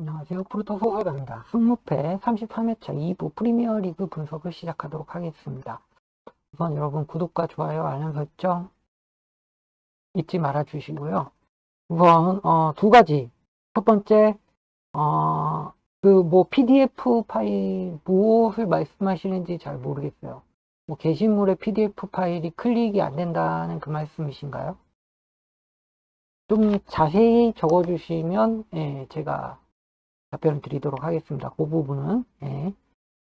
안녕하세요. 프로토 소설가입니다. 승무패 33회차 2부 프리미어리그 분석을 시작하도록 하겠습니다. 우선 여러분 구독과 좋아요, 알람 설정 잊지 말아 주시고요. 우선 어, 두 가지. 첫 번째 어, 그 뭐 PDF 파일 무엇을 말씀하시는지 잘 모르겠어요. 뭐 게시물의 PDF 파일이 클릭이 안 된다는 그 말씀이신가요? 좀 자세히 적어주시면 예, 제가 답변을 드리도록 하겠습니다. 그 부분은. 예.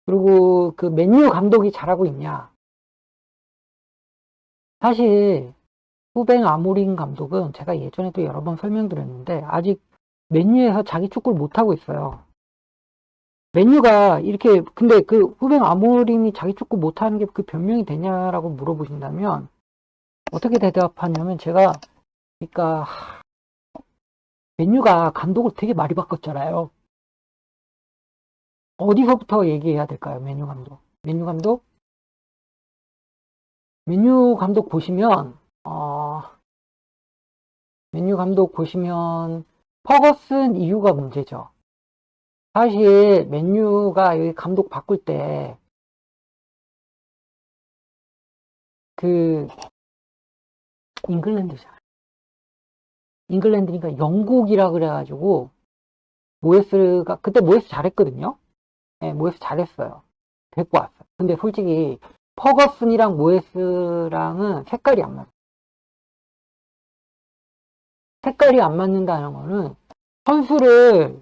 그리고 그 맨유 감독이 잘하고 있냐. 사실 후뱅 아모린 감독은 제가 예전에도 여러 번 설명드렸는데 아직 맨유에서 자기 축구를 못하고 있어요. 맨유가 이렇게 근데 그 후뱅 아모림이 자기 축구 못하는 게 그 변명이 되냐라고 물어보신다면 어떻게 대답하냐면 제가 그러니까 하, 맨유가 감독을 되게 많이 바꿨잖아요. 어디서부터 얘기해야 될까요? 메뉴 감독. 메뉴 감독? 메뉴 감독 보시면, 어, 메뉴 감독 보시면, 퍼거슨 이유가 문제죠. 사실, 맨유가 여기 감독 바꿀 때, 그, 잉글랜드잖아요. 잉글랜드니까 영국이라 그래가지고, 모에스가, 그때 모에스 잘했거든요? 네, 모에스 잘했어요. 데리고 왔어요. 근데 솔직히 퍼거슨이랑 모에스랑은 색깔이 안 맞아요. 색깔이 안 맞는다는 거는 선수를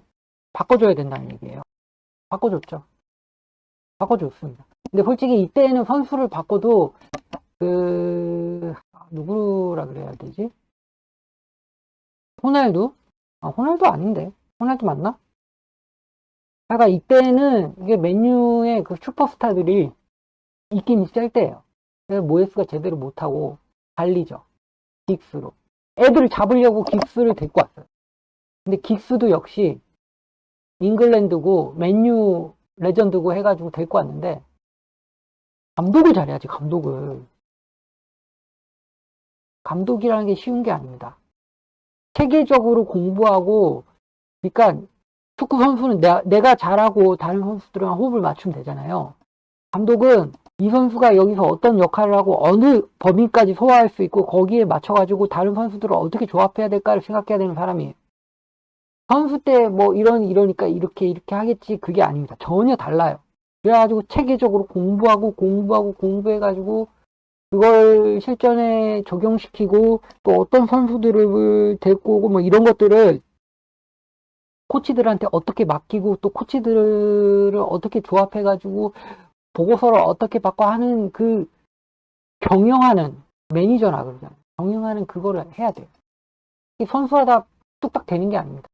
바꿔줘야 된다는 얘기예요. 바꿔줬죠. 바꿔줬습니다. 근데 솔직히 이때는 선수를 바꿔도 그 누구라 그래야 되지? 호날두? 아, 호날두 아닌데. 호날두 맞나? 그러니까 이때는 이게 맨유의 그 슈퍼스타들이 있긴 있을 때예요. 모에스가 제대로 못하고 달리죠. 긱스로. 애들을 잡으려고 긱스를 데리고 왔어요. 근데 긱스도 역시 잉글랜드고 맨유 레전드고 해가지고 데리고 왔는데 감독을 잘해야지 감독을. 감독이라는 게 쉬운 게 아닙니다. 체계적으로 공부하고 그러니까 축구 선수는 내가, 내가 잘하고 다른 선수들이랑 호흡을 맞추면 되잖아요. 감독은 이 선수가 여기서 어떤 역할을 하고 어느 범위까지 소화할 수 있고 거기에 맞춰가지고 다른 선수들을 어떻게 조합해야 될까를 생각해야 되는 사람이에요. 선수 때 뭐 이런 이러니까 이렇게 이렇게 하겠지 그게 아닙니다. 전혀 달라요. 그래가지고 체계적으로 공부하고 공부하고 공부해가지고 그걸 실전에 적용시키고 또 어떤 선수들을 데리고 오고 뭐 이런 것들을 코치들한테 어떻게 맡기고 또 코치들을 어떻게 조합해가지고 보고서를 어떻게 바꿔 하는 그 경영하는 매니저나 그러잖아요. 경영하는 그거를 해야 돼요. 선수하다 뚝딱 되는 게 아닙니다.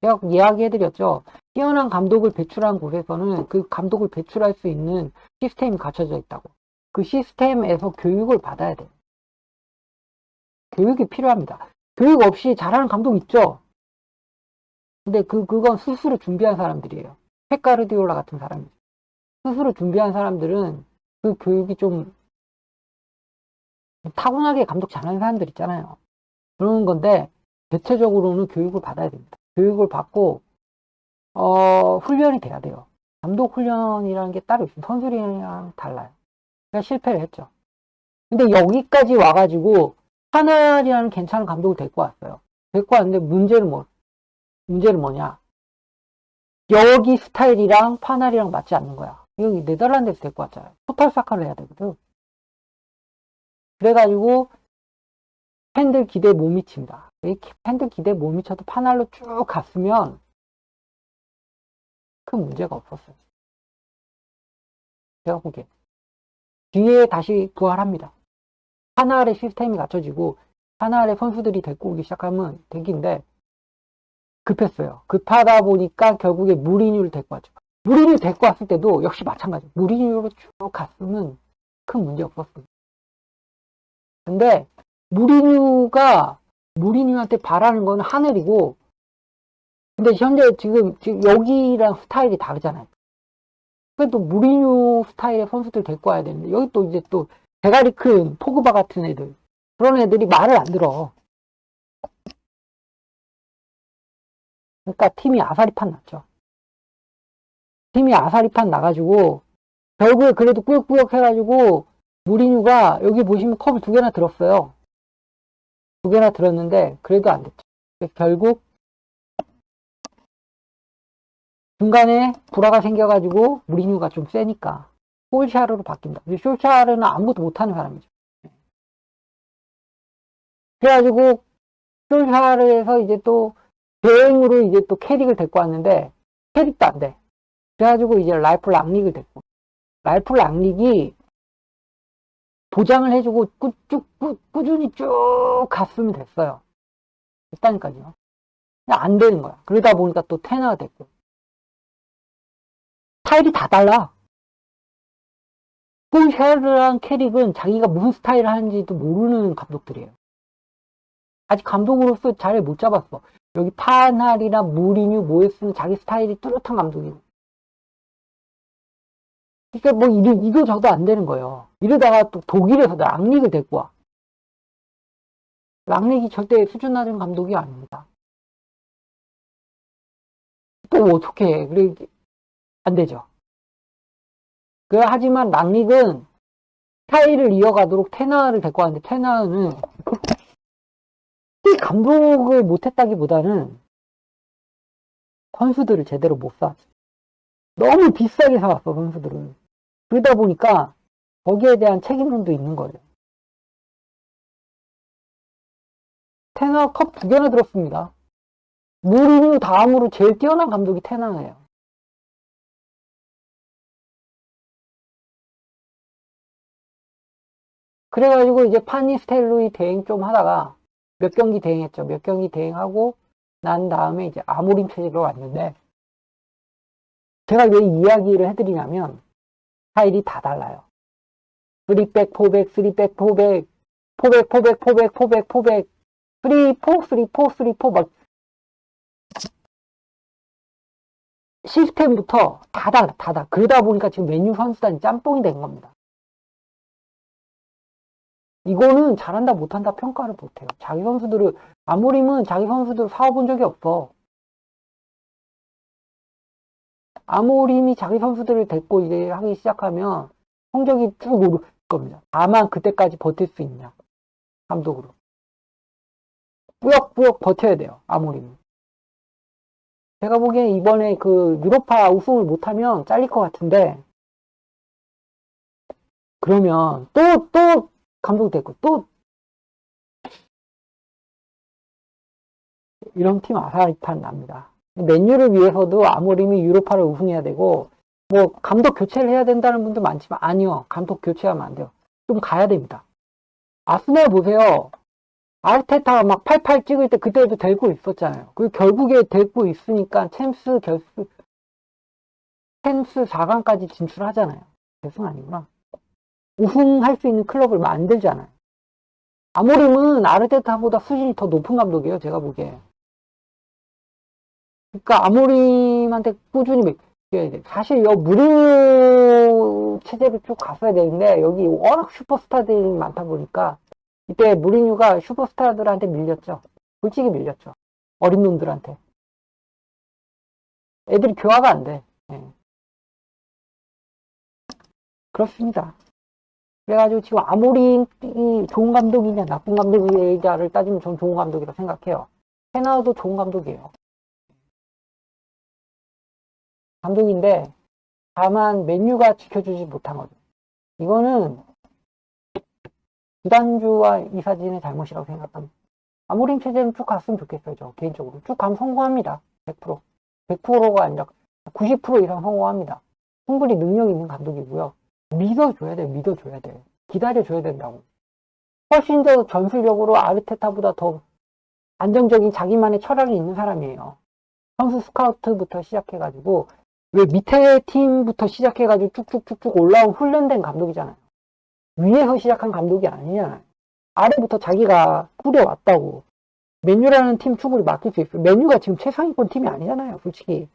제가 이야기해드렸죠. 뛰어난 감독을 배출한 곳에서는 그 감독을 배출할 수 있는 시스템이 갖춰져 있다고. 그 시스템에서 교육을 받아야 돼요. 교육이 필요합니다. 교육 없이 잘하는 감독 있죠? 근데 그, 그건 스스로 준비한 사람들이에요. 페카르디올라 같은 사람이. 스스로 준비한 사람들은 그 교육이 좀 타고나게 감독 잘하는 사람들 있잖아요. 그러는 건데, 대체적으로는 교육을 받아야 됩니다. 교육을 받고, 어, 훈련이 돼야 돼요. 감독 훈련이라는 게 따로 있어요. 선수들이랑 달라요. 그러니까 실패를 했죠. 근데 여기까지 와가지고, 하나리라는 괜찮은 감독을 데리고 왔어요. 데리고 왔는데 문제는 뭐, 문제는 뭐냐? 여기 스타일이랑 파날이랑 맞지 않는 거야. 여기 네덜란드에서 데리고 왔잖아요. 토탈 사카를 해야 되거든. 그래가지고 팬들 기대에 못 미칩니다. 팬들 기대에 못 미쳐도 파날로 쭉 갔으면 큰 문제가 없었어요. 제가 보기에. 뒤에 다시 부활합니다. 하나의 시스템이 갖춰지고 하나의 선수들이 데리고 오기 시작하면 되기인데 급했어요. 급하다 보니까 결국에 무리뉴를 데리고 왔죠. 무리뉴 데리고 왔을 때도 역시 마찬가지. 무리뉴로 쭉 갔으면 큰 문제 없었습니다. 근데 무리뉴가 무리뉴한테 바라는 건 하늘이고 근데 현재 지금, 지금 여기랑 스타일이 다르잖아요. 그래도 무리뉴 스타일의 선수들 데리고 와야 되는데 여기 또 이제 또 대가리 큰 포그바 같은 애들 그런 애들이 말을 안 들어. 그러니까 팀이 아사리판 났죠. 팀이 아사리판 나가지고 결국에 그래도 꾸역꾸역 해가지고 무리뉴가 여기 보시면 컵을 두 개나 들었어요. 두 개나 들었는데 그래도 안 됐죠. 결국 중간에 불화가 생겨가지고 무리뉴가 좀 세니까 솔샤르로 바뀐다. 근데 솔샤르는 아무것도 못하는 사람이죠. 그래가지고 솔샤르에서 이제 또 대행으로 이제 또 캐릭을 데리고 왔는데 캐릭도 안 돼. 그래가지고 이제 라이프 랑릭을 데리고 라이프 랑릭이 보장을 해주고 꾸, 쭉, 꾸, 꾸준히 쭉 갔으면 됐어요. 됐다니까요. 안 되는 거야. 그러다 보니까 또 테너가 됐고. 스타일이 다 달라. 폴샤르랑 캐릭은 자기가 무슨 스타일을 하는지도 모르는 감독들이에요. 아직 감독으로서 자리를 못 잡았어. 여기 파날이나 무리뉴, 모에스는 자기 스타일이 뚜렷한 감독이고. 그러니까 뭐 이거, 이거 저도 안 되는 거예요. 이러다가 또 독일에서 랑릭을 데리고 와. 랑릭이 절대 수준 낮은 감독이 아닙니다. 또 어떻게 해. 그래, 안 되죠. 그, 하지만 랑릭은 스타일을 이어가도록 테나를 데리고 왔는데 테나는 감독을 못했다기보다는 선수들을 제대로 못 사. 너무 비싸게 사왔어, 선수들을. 그러다 보니까 거기에 대한 책임론도 있는 거예요. 테너 컵 두 개나 들었습니다. 무리뉴 다음으로 제일 뛰어난 감독이 테너예요. 그래가지고 이제 파니 스텔로이 대행 좀 하다가 몇 경기 대행했죠. 몇 경기 대행하고 난 다음에 이제 아모림 체제로 왔는데 제가 왜 이야기를 해드리냐면 스타일이 다 달라요. 3백, 4백, 3백, 4백, 4백, 4백, 4백, 4백, 4백, 3, 4, 3, 4, 3, 4, 막 시스템부터 다 달라, 다 달라. 그러다 보니까 지금 메뉴 선수단이 짬뽕이 된 겁니다. 이거는 잘한다 못한다 평가를 못해요. 자기 선수들을 아모림은 자기 선수들을 사와본 적이 없어. 아모림이 자기 선수들을 데리고 이제 하기 시작하면 성적이 쭉 오를 겁니다. 다만 그때까지 버틸 수 있냐 감독으로 뿌역뿌역 버텨야 돼요. 아모림은. 제가 보기엔 이번에 그 유로파 우승을 못하면 잘릴 것 같은데 그러면 또 또 감독 됐고 또 이런 팀 아사리판 납니다. 맨유를 위해서도 아모림이 유로파를 우승해야 되고 뭐 감독 교체를 해야 된다는 분도 많지만 아니요 감독 교체하면 안 돼요. 좀 가야 됩니다. 아스날 보세요. 아르테타가 막 팔팔 찍을 때 그때도 데리고 있었잖아요. 그 결국에 데리고 있으니까 챔스 결승 챔스 4강까지 진출하잖아요. 결승 아니구나. 우승할 수 있는 클럽을 만들잖아요. 아모림은 아르테타보다 수준이 더 높은 감독이에요. 제가 보기에. 그러니까 아모림한테 꾸준히 맡겨야 돼. 사실 여 무리뉴 체제로 쭉 갔어야 되는데 여기 워낙 슈퍼스타들이 많다 보니까 이때 무리뉴가 슈퍼스타들한테 밀렸죠. 솔직히 밀렸죠. 어린 놈들한테. 애들이 교화가 안 돼. 예. 그렇습니다. 그래가지고 지금 아모림이 좋은 감독이냐 나쁜 감독이냐를 따지면 전 좋은 감독이라고 생각해요. 헤나도 좋은 감독이에요. 감독인데 다만 맨유가 지켜주지 못한 거죠. 이거는 구단주와 이사진의 잘못이라고 생각합니다. 아모림 체제는 쭉 갔으면 좋겠어요. 저 개인적으로 쭉 가면 성공합니다. 100% 100%가 아니라 90% 이상 성공합니다. 충분히 능력 있는 감독이고요. 믿어줘야 돼, 믿어줘야 돼. 기다려줘야 된다고. 훨씬 더 전술력으로 아르테타보다 더 안정적인 자기만의 철학이 있는 사람이에요. 선수 스카우트부터 시작해가지고 왜 밑에 팀부터 시작해가지고 쭉쭉쭉쭉 올라온 훈련된 감독이잖아요. 위에서 시작한 감독이 아니잖아요. 아래부터 자기가 꾸려왔다고. 맨유라는 팀 충분히 맡길 수 있어요. 맨유가 지금 최상위권 팀이 아니잖아요, 솔직히.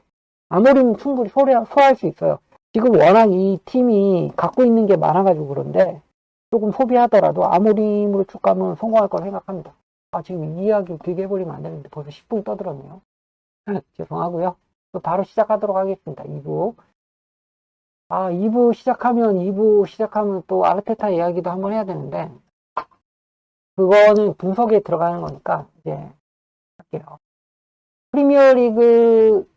아무리 충분히 소화, 소화할 수 있어요. 지금 워낙 이 팀이 갖고 있는 게 많아가지고 그런데 조금 소비하더라도 아모림으로 쭉 가면 성공할 거라 생각합니다. 아, 지금 이 이야기 길게 해버리면 안 되는데 벌써 10분이 떠들었네요. 죄송하고요. 또 바로 시작하도록 하겠습니다. 2부. 아, 2부 시작하면, 2부 시작하면 또 아르테타 이야기도 한번 해야 되는데, 그거는 분석에 들어가는 거니까, 이제, 할게요. 프리미어 리그,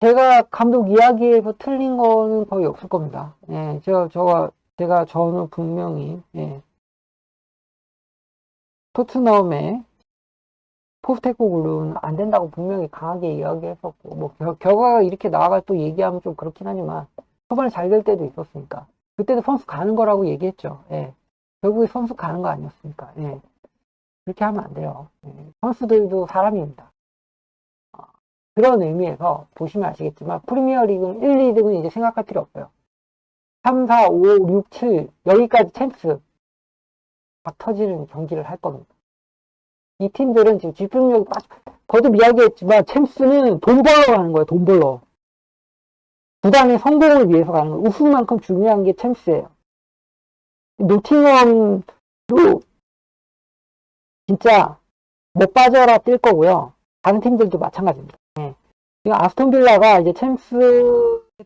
제가 감독 이야기에서 틀린 거는 거의 없을 겁니다. 예, 저, 저가, 제가 저는 분명히, 예, 토트넘의 포스테코글루는 안 된다고 분명히 강하게 이야기했었고, 뭐, 결, 결과가 이렇게 나와가 또 얘기하면 좀 그렇긴 하지만, 초반에 잘 될 때도 있었으니까. 그때도 선수 가는 거라고 얘기했죠. 예. 결국에 선수 가는 거 아니었습니까? 예. 그렇게 하면 안 돼요. 예. 선수들도 사람입니다. 어, 그런 의미에서 보시면 아시겠지만, 프리미어 리그는 1, 2등은 이제 생각할 필요 없어요. 3, 4, 5, 6, 7, 여기까지 챔스. 막 터지는 경기를 할 겁니다. 이 팀들은 지금 집중력이 빠져, 거듭 이야기했지만, 챔스는 돈 벌러 가는 거예요, 돈 벌러. 구단의 성공을 위해서 가는 거예요. 우승만큼 중요한 게 챔스예요. 노팅엄도 진짜 못 빠져라 뛸 거고요. 다른 팀들도 마찬가지입니다. 아스톤 빌라가 이제 챔스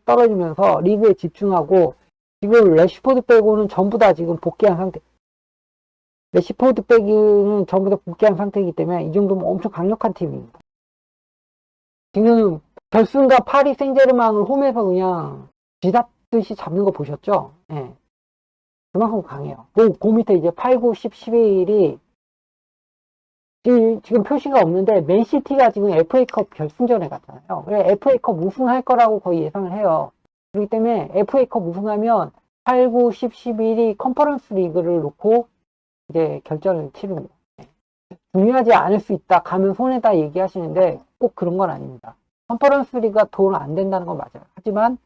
떨어지면서 리그에 집중하고 지금 레시포드 빼고는 전부 다 지금 복귀한 상태. 레시포드 빼기는 전부 다 복귀한 상태이기 때문에 이 정도면 엄청 강력한 팀입니다. 지금 결승과 파리 생제르맹을 홈에서 그냥 쥐잡듯이 잡는 거 보셨죠? 예. 그만큼 강해요. 그, 그 밑에 이제 8, 9, 10, 11이 지금 표시가 없는데 맨시티가 지금 FA컵 결승전에 갔잖아요. 그래 FA컵 우승할 거라고 거의 예상을 해요. 그렇기 때문에 FA컵 우승하면 8, 9, 10, 11이 컨퍼런스 리그를 놓고 이제 결전을 치릅니다. 네. 중요하지 않을 수 있다. 가면 손해다 얘기하시는데 꼭 그런 건 아닙니다. 컨퍼런스 리그가 돈 안 된다는 건 맞아요. 하지만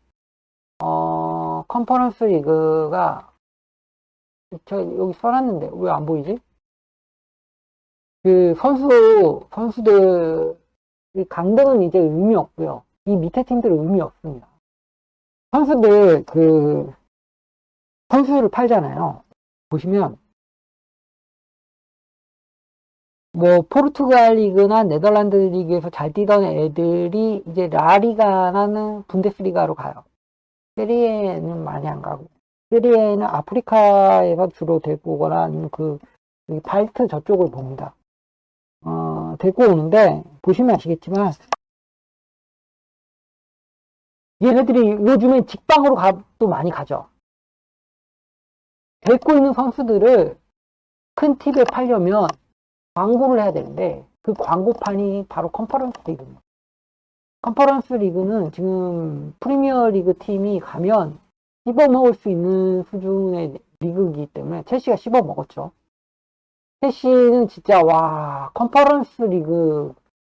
어, 컨퍼런스 리그가 저 여기 써놨는데 왜 안 보이지? 그 선수 선수들 강등은 이제 의미 없고요. 이 밑에 팀들은 의미 없습니다. 선수들 그 선수를 팔잖아요. 보시면 뭐 포르투갈 리그나 네덜란드 리그에서 잘 뛰던 애들이 이제 라리가나는 분데스리가로 가요. 세리에는 많이 안 가고 세리에는 아프리카에서 주로 데리고 오거나 아니면 그 발트 저쪽을 봅니다. 어, 데리고 오는데 보시면 아시겠지만 얘네들이 요즘에 직방으로 가, 또 많이 가죠. 데리고 있는 선수들을 큰 팁에 팔려면 광고를 해야 되는데 그 광고판이 바로 컨퍼런스 리그입니다. 컨퍼런스 리그는 지금 프리미어 리그 팀이 가면 씹어먹을 수 있는 수준의 리그이기 때문에 첼시가 씹어먹었죠. 첼시는 진짜 와 컨퍼런스 리그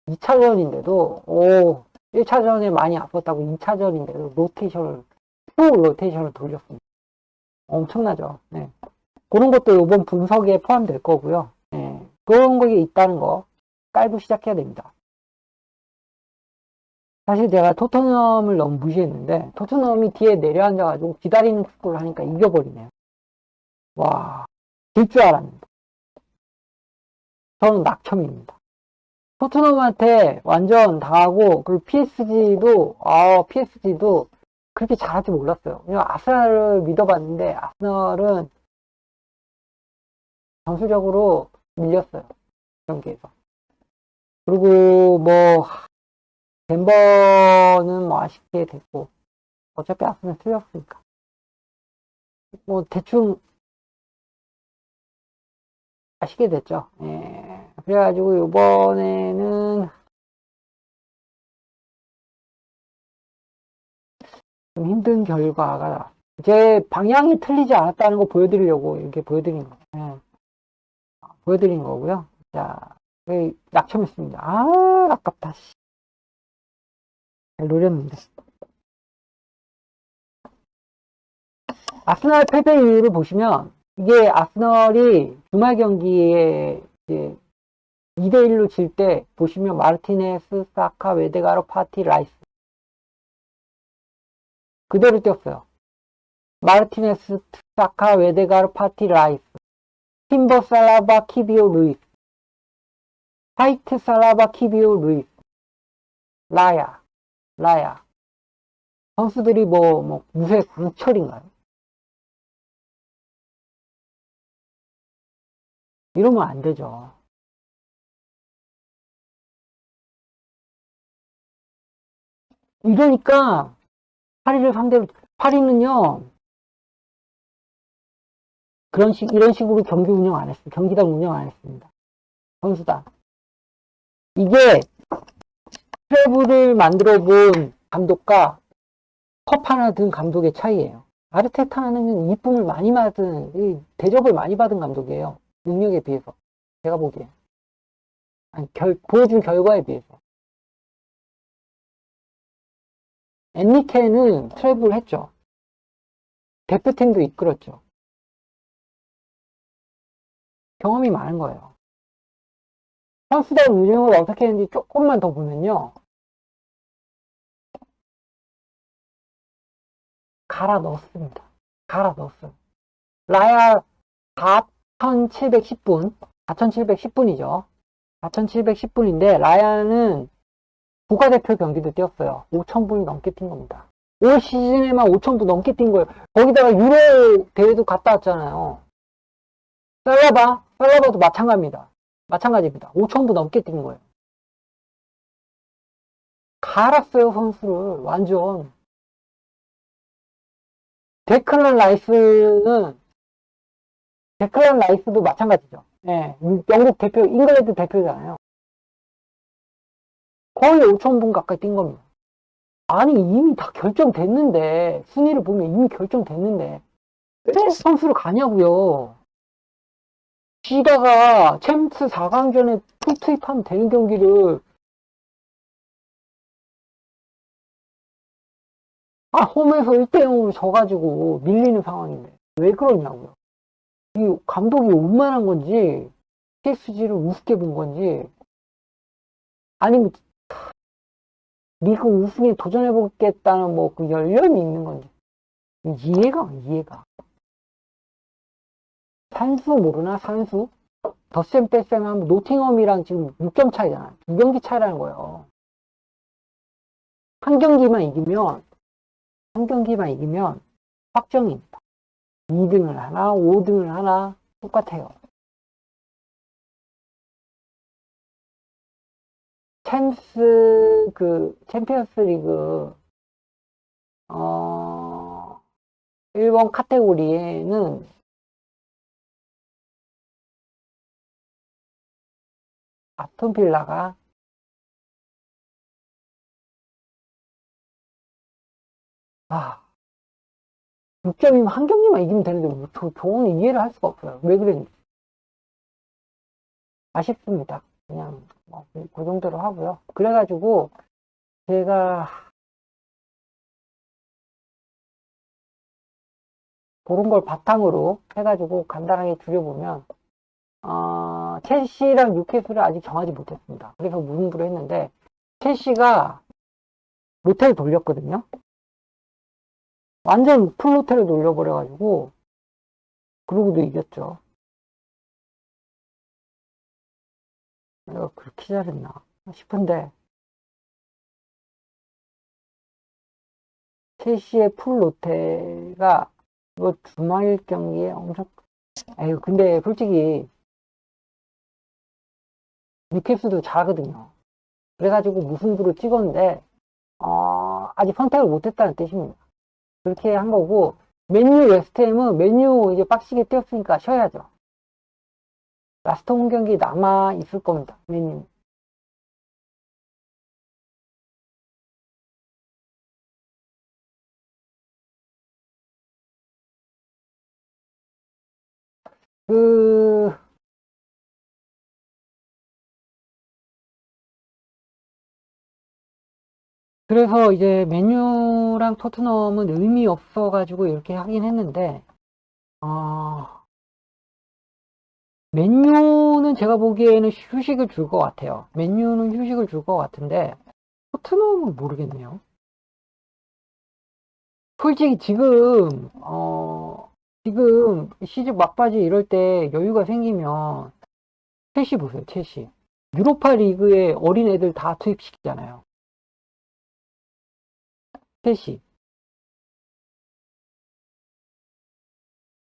2차전인데도 오 1차전에 많이 아팠다고 2차전인데도 로테이션을 푸 로테이션을 돌렸습니다. 엄청나죠. 네. 그런 것도 이번 분석에 포함될 거고요. 네. 그런 게 있다는 거 깔고 시작해야 됩니다. 사실 제가 토트넘을 너무 무시했는데 토트넘이 뒤에 내려앉아가지고 기다리는 축구를 하니까 이겨버리네요. 와, 질 줄 알았는데. 저는 낙첨입니다. 토트넘한테 완전 당하고 그리고 PSG도 아 PSG도 그렇게 잘할 줄 몰랐어요. 그냥 아스날을 믿어봤는데 아스날은 전술적으로 밀렸어요. 경기에서. 그리고 뭐 덴버는 뭐 아쉽게 됐고 어차피 아스날 틀렸으니까. 뭐 대충 아쉽게 됐죠. 예. 그래가지고 이번에는 좀 힘든 결과가 제 방향이 틀리지 않았다는 거 보여드리려고 이렇게 보여드린 거 예. 보여드린 거고요. 자, 낙첨했습니다. 아, 아깝다. 씨. 잘 노렸는데. 아스날 패배 이유를 보시면 이게 아스널이 주말 경기에 이제 2대1로 질 때 보시면 마르티네스, 사카, 웨데가로, 파티, 라이스 그대로 뛰었어요. 마르티네스, 사카, 웨데가로, 파티, 라이스 팀버, 살라바, 키비오, 루이스 화이트 살라바 키비오 루이스 라야 라야 선수들이 뭐, 뭐 무쇠 강철인가요? 이러면 안 되죠. 이러니까 파리를 상대로 파리는요 그런 식 이런 식으로 경기 운영 안 했어요. 경기당 운영 안 했습니다. 선수단 이게 트래블을 만들어 본 감독과 컵 하나 든 감독의 차이예요. 아르테타는 이쁨을 많이 받은 이 대접을 많이 받은 감독이에요. 능력에 비해서 제가 보기에 아니 결, 보여준 결과에 비해서 엔리케는 트래블 했죠. 대표팀도 이끌었죠. 경험이 많은 거예요. 선수단 운영을 어떻게 했는지 조금만 더 보면요. 갈아 넣었습니다. 갈아 넣었어요. 라야 4,710분, 4,710분이죠. 4,710분인데, 라야는 국가대표 경기도 뛰었어요. 5,000분이 넘게 뛴 겁니다. 올 시즌에만 5,000분 넘게 뛴 거예요. 거기다가 유로 대회도 갔다 왔잖아요. 살라바, 살라바도 마찬가지입니다. 마찬가지입니다. 5,000분 넘게 뛴 거예요. 갈았어요, 선수를. 완전. 데클란 라이스는, 데클란 라이스도 마찬가지죠. 예, 영국 대표, 잉글랜드 대표잖아요. 거의 5,000분 가까이 뛴 겁니다. 아니, 이미 다 결정됐는데, 순위를 보면 이미 결정됐는데, 왜 선수를 가냐고요. 시가가 챔스 4강전에 풀 투입하면 되는 경기를 아 홈에서 1대0으로 져가지고 밀리는 상황인데 왜 그러냐고요. 이 감독이 오만한 건지 PSG를 우습게 본 건지 아니면 리그 우승에 도전해보겠다는 뭐 그 열념이 있는 건지 이해가 이해가 산수 모르나 산수? 덧셈 뺄셈 하면 노팅엄이랑 지금 6점 차이잖아. 두 경기 차이라는 거예요. 한 경기만 이기면 한 경기만 이기면 확정입니다. 2등을 하나, 5등을 하나 똑같아요. 챔스 그 챔피언스 리그 어 1번 카테고리에는 아스톤 빌라가 아 6점이면 한 경기만 이기면 되는데 뭐 저, 저는 이해를 할 수가 없어요. 왜 그랬는지 아쉽습니다. 그냥 뭐, 그 정도로 하고요. 그래가지고 제가 그런 걸 바탕으로 해가지고 간단하게 줄여보면 어, 첼시랑 뉴캐슬을 아직 정하지 못했습니다. 그래서 무승부를 했는데 첼시가 로테를 돌렸거든요. 완전 풀 로테를 돌려버려가지고 그러고도 이겼죠. 내가 그렇게 잘했나 싶은데 첼시의 풀 로테가 이거 주말 경기에 엄청 에휴 근데 솔직히 뉴캐스도 잘하거든요. 그래가지고 무승부를 찍었는데 어, 아직 선택을 못했다는 뜻입니다. 그렇게 한 거고 맨유 웨스트햄은 맨유 이제 빡시게 뛰었으니까 쉬어야죠. 라스트 홈 경기 남아 있을 겁니다. 맨유. 그 그래서 이제 맨유랑 토트넘은 의미 없어가지고 이렇게 하긴 했는데, 어, 맨유는 제가 보기에는 휴식을 줄 것 같아요. 맨유는 휴식을 줄 것 같은데, 토트넘은 모르겠네요. 솔직히 지금, 어, 지금 시즌 막바지 이럴 때 여유가 생기면, 첼시 보세요, 첼시. 유로파 리그에 어린 애들 다 투입시키잖아요. 셋이.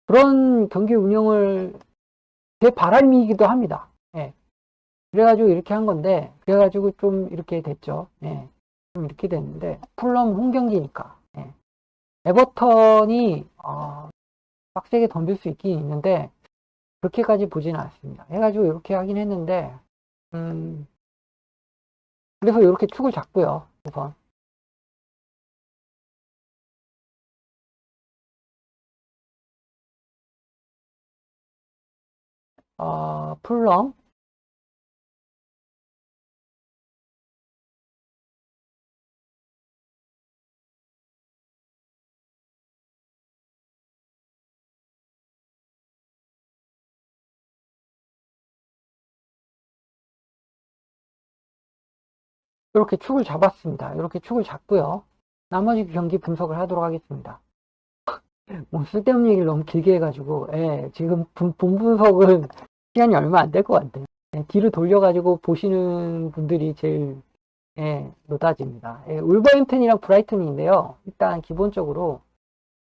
그런 경기 운영을 제 바람이기도 합니다. 예. 그래가지고 이렇게 한 건데, 그래가지고 좀 이렇게 됐죠. 예. 좀 이렇게 됐는데, 풀럼 홈 경기니까. 예. 에버턴이, 어, 빡세게 덤빌 수 있긴 있는데, 그렇게까지 보지는 않습니다. 해가지고 이렇게 하긴 했는데, 음, 그래서 이렇게 축을 잡고요. 우선. 어, 풀럼. 이렇게 축을 잡았습니다. 이렇게 축을 잡고요. 나머지 경기 분석을 하도록 하겠습니다. 뭐 쓸데없는 얘기를 너무 길게 해가지고 예, 지금 분, 본 분석은 시간이 얼마 안 될 것 같아요. 예, 뒤로 돌려가지고 보시는 분들이 제일 예, 노다집니다. 예, 울버햄튼이랑 브라이튼인데요. 일단 기본적으로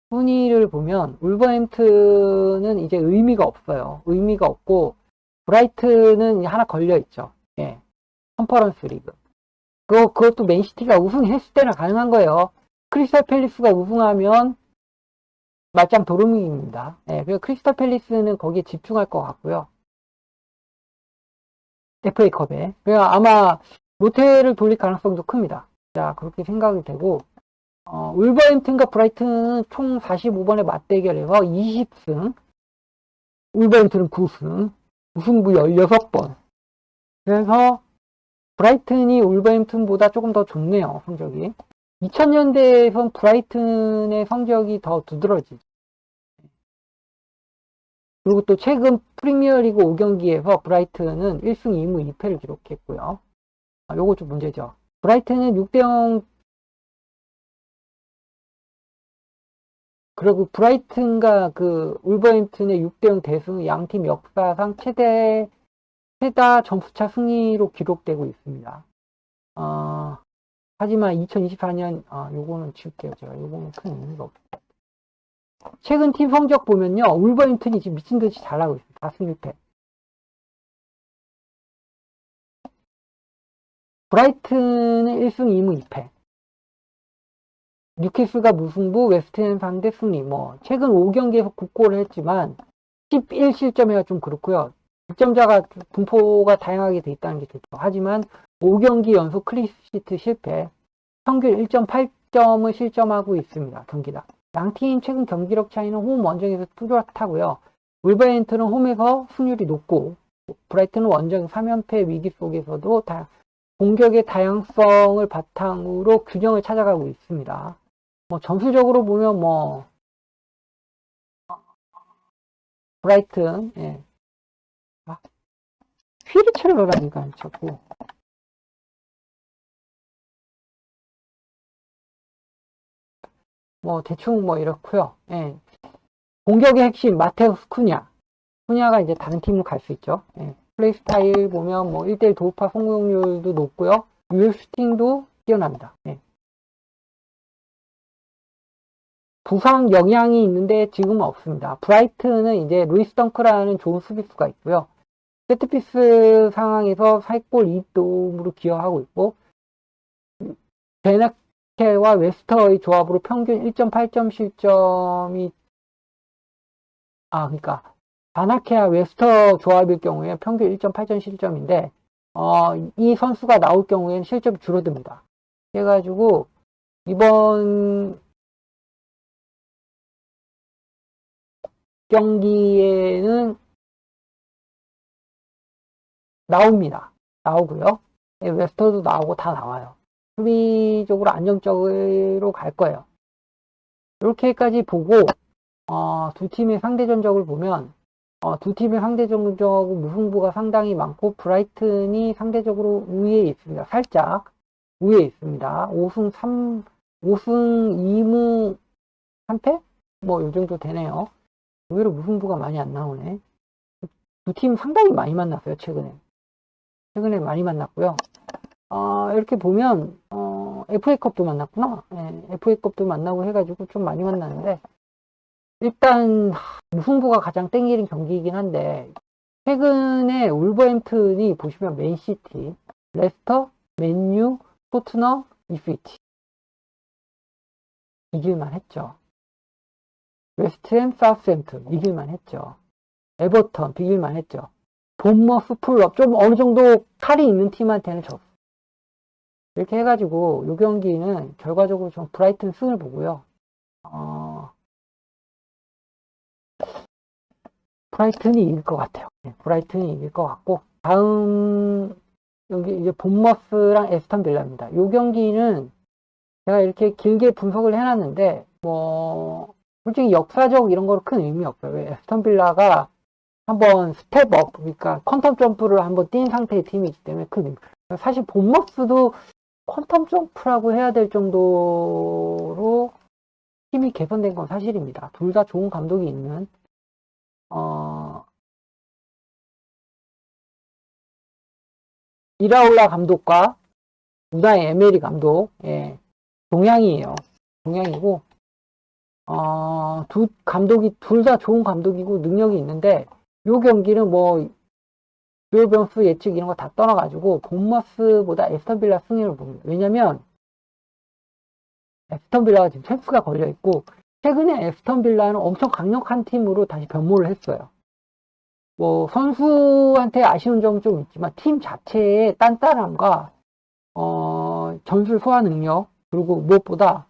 순위를 보면 울버햄튼은 이제 의미가 없어요. 의미가 없고 브라이튼은 하나 걸려 있죠. 예, 컨퍼런스 리그. 그거, 그것도 맨시티가 우승했을 때나 가능한 거예요. 크리스탈 팰리스가 우승하면 말짱 도루묵입니다. 예, 그리고 크리스탈 팰리스는 거기에 집중할 것 같고요. FA컵에. 그냥 아마 롯데를 돌릴 가능성도 큽니다. 자, 그렇게 생각이 되고, 어, 울버햄튼과 브라이튼은 총 45번의 맞대결에서 20승, 울버햄튼은 9승, 우승부 16번. 그래서 브라이튼이 울버햄튼보다 조금 더 좋네요, 성적이. 2000년대에선 브라이튼의 성적이 더 두드러지죠. 그리고 또 최근 프리미어리그 5경기에서 브라이튼은 1승 2무 2패를 기록했고요. 아, 요거 좀 문제죠. 브라이튼은 6대0 그리고 브라이튼과 그 울버햄튼의 6대0 대승 양팀 역사상 최대 최다 점수차 승리로 기록되고 있습니다. 어, 하지만 2024년 아, 요거는 지울게요. 제가 요거는 큰 의미가 없어요. 최근 팀 성적 보면요. 울버햄튼이 지금 미친 듯이 잘하고 있어요. 4승 1패. 브라이튼은 1승 2무 2패. 뉴캐슬과 무승부, 웨스트햄 상대 승리. 뭐 최근 5경기에서 9골을 했지만 11실점해가 좀 그렇고요. 득점자가 분포가 다양하게 돼 있다는 게 좋죠. 하지만 5경기 연속 클리시트 실패, 평균 1.8점을 실점하고 있습니다. 경기당. 양팀 최근 경기력 차이는 홈 원정에서 뚜렷하고요. 울버햄튼은 홈에서 승률이 높고 브라이튼은 원정 3연패 위기 속에서도 다, 공격의 다양성을 바탕으로 균형을 찾아가고 있습니다. 뭐 점수적으로 보면 뭐 브라이튼 예. 아, 휠체어를 하니까 자꾸 뭐 대충 뭐 이렇고요. 예. 공격의 핵심 마테우스 쿠냐. 쿠냐가 이제 다른 팀으로 갈 수 있죠. 예. 플레이 스타일 보면 뭐 1대1 돌파 성공률도 높고요. 유효 슈팅도 뛰어납니다. 예. 부상 영향이 있는데 지금은 없습니다. 브라이트는 이제 루이스 덩크라는 좋은 수비수가 있고요. 세트피스 상황에서 4골 2도움으로 기여하고 있고 베나 케와 웨스터의 조합으로 평균 1.8점 실점이 아 그러니까 바나케와 웨스터 조합일 경우에 평균 1.8점 실점인데 어, 이 선수가 나올 경우에는 실점이 줄어듭니다. 그래가지고 이번 경기에는 나옵니다. 나오고요. 예, 웨스터도 나오고 다 나와요. 수비적으로 안정적으로 갈 거예요. 이렇게까지 보고 어, 두 팀의 상대 전적을 보면 어, 두 팀의 상대 전적 무승부가 상당히 많고 브라이튼이 상대적으로 우위에 있습니다. 살짝 우위에 있습니다. 5승 3 5승 2무 3패? 뭐 요 정도 되네요. 의외로 무승부가 많이 안 나오네. 두 팀 상당히 많이 만났어요, 최근에. 최근에 많이 만났고요. 어, 이렇게 보면 어, FA컵도 만났구나. 예, FA컵도 만나고 해가지고 좀 많이 만났는데 일단 하, 무승부가 가장 땡기는 경기이긴 한데 최근에 울버햄튼이 보시면 맨시티, 레스터, 맨유, 토트넘, 이스위치 이길만 했죠. 웨스트햄, 사우스햄튼 이길만 했죠. 에버턴 비길만 했죠. 본머스 풀럽 좀 어느 정도 칼이 있는 팀한테는 졌어. 이렇게 해가지고 이 경기는 결과적으로 좀 브라이튼 승을 보고요. 어, 브라이튼이 이길 것 같아요. 네, 브라이튼이 이길 것 같고 다음 여기 이제 본머스랑 에스턴 빌라입니다. 이 경기는 제가 이렇게 길게 분석을 해놨는데 뭐 솔직히 역사적 이런 거로 큰 의미 없어요. 왜 에스턴 빌라가 한번 스텝업 그러니까 퀀텀 점프를 한번 뛴 상태의 팀이기 때문에 큰 의미. 사실 본머스도 퀀텀 점프라고 해야 될 정도로 팀이 개선된 건 사실입니다. 둘 다 좋은 감독이 있는 어, 이라올라 감독과 우나의 에메리 감독, 예, 동양이에요. 동양이고, 어, 두 감독이 둘 다 좋은 감독이고 능력이 있는데, 요 경기는 뭐, 듀얼변수 예측 이런 거 다 떠나가지고, 본머스보다 에스턴 빌라 승리를 봅니다. 왜냐면, 에스턴 빌라가 지금 챔스가 걸려 있고, 최근에 에스턴 빌라는 엄청 강력한 팀으로 다시 변모를 했어요. 뭐 선수한테 아쉬운 점은 좀 있지만 팀 자체의 단단함과 어, 전술 소화 능력 그리고 무엇보다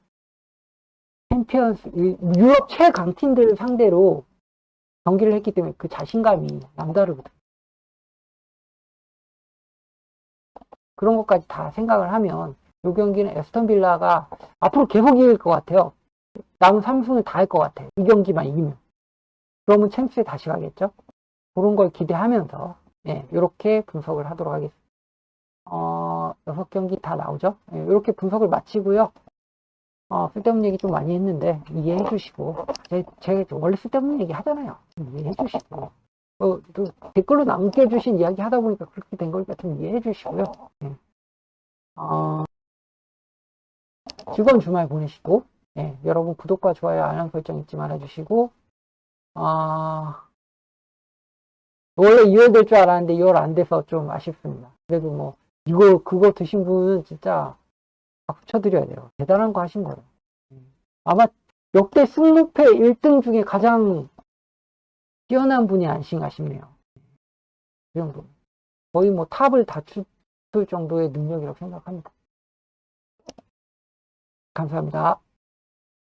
챔피언스 유럽 최강 팀들 상대로 경기를 했기 때문에 그 자신감이 남다르거든. 그런 것까지 다 생각을 하면 이 경기는 에스턴 빌라가 앞으로 계속 이길 것 같아요. 남은 3승을 다 할 것 같아. 이 경기만 이기면. 그러면 챔스에 다시 가겠죠? 그런 걸 기대하면서, 예, 이렇게 분석을 하도록 하겠습니다. 어, 6경기 다 나오죠? 예, 이렇게 분석을 마치고요. 어, 쓸데없는 얘기 좀 많이 했는데, 이해해 주시고, 제, 제 원래 쓸데없는 얘기 하잖아요. 이해해 주시고, 어, 또 댓글로 남겨주신 이야기 하다 보니까 그렇게 된 거니까 좀 이해해 주시고요. 예. 어, 즐거운 주말 보내시고, 예, 여러분 구독과 좋아요, 알람 설정 잊지 말아주시고, 아, 원래 2월 될 줄 알았는데 2월 안 돼서 좀 아쉽습니다. 그래도 뭐, 이거, 그거 드신 분은 진짜 박수 쳐드려야 돼요. 대단한 거 하신 거예요. 아마 역대 승무패 1등 중에 가장 뛰어난 분이 아니신가 싶네요. 그 정도. 거의 뭐 탑을 다출 정도의 능력이라고 생각합니다. 감사합니다.